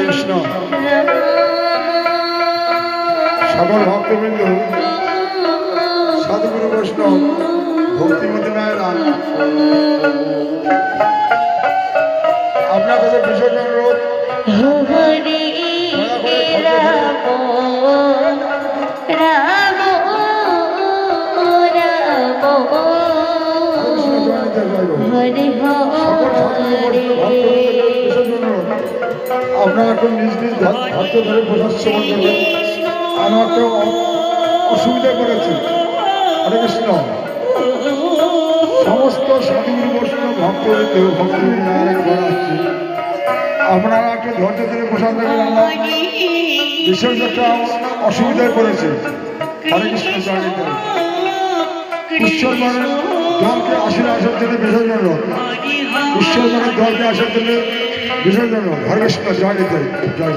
কৃষ্ণ সকল ভক্তবৃন্দ সাধুগুরু বৈষ্ণব ভক্তিমতী মায়েরা আপনার কাছে বিশেষ অনুরোধ। আপনারা ধরে প্রসাদ সেবন করবেন। অ- অসুবিধা করেছে। হরে কৃষ্ণ সমস্ত সাধুগুরু বৈষ্ণব আসছে আপনারা একটু ধৈর্য ধরে প্রসাদ দেবেন। আমার বিশেষ একটা অসুবিধায় পড়েছে হরে কৃষ্ণ জয়নিত উৎসর্গণের দলকে আসলে আসার জন্য বিসর্জন উৎসর্গণের দলকে আসার জন্য বিসর্জন হরে কৃষ্ণ জয়নিত জয়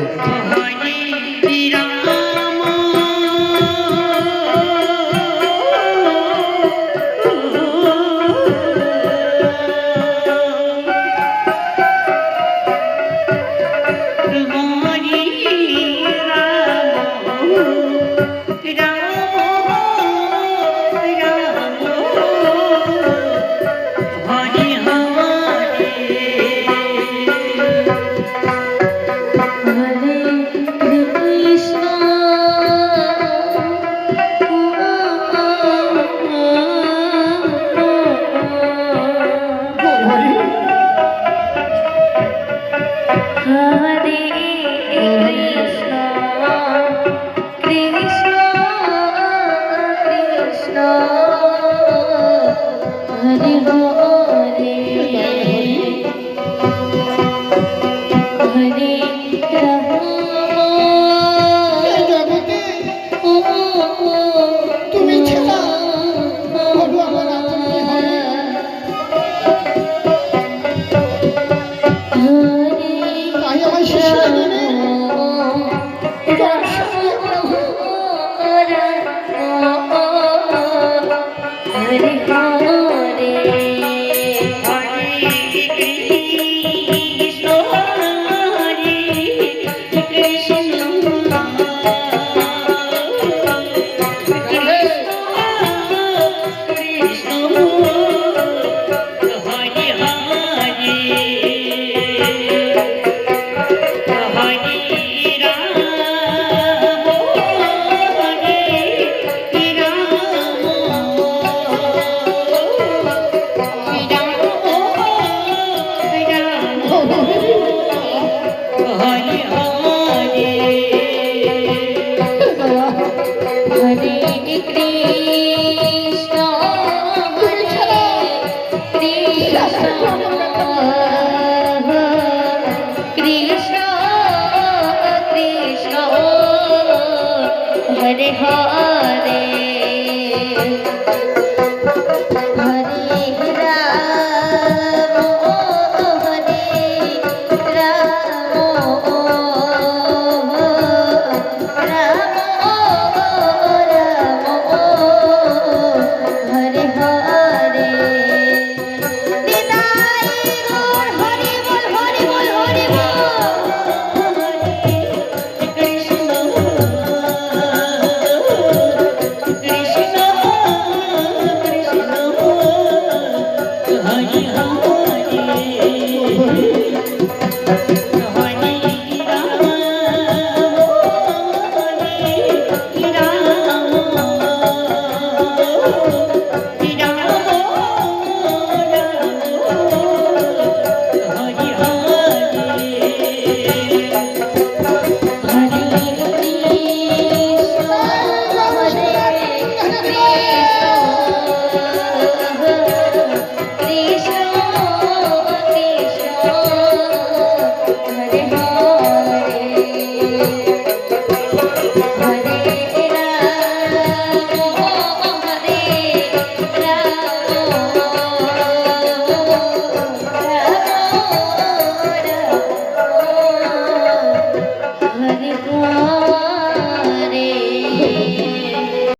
হরে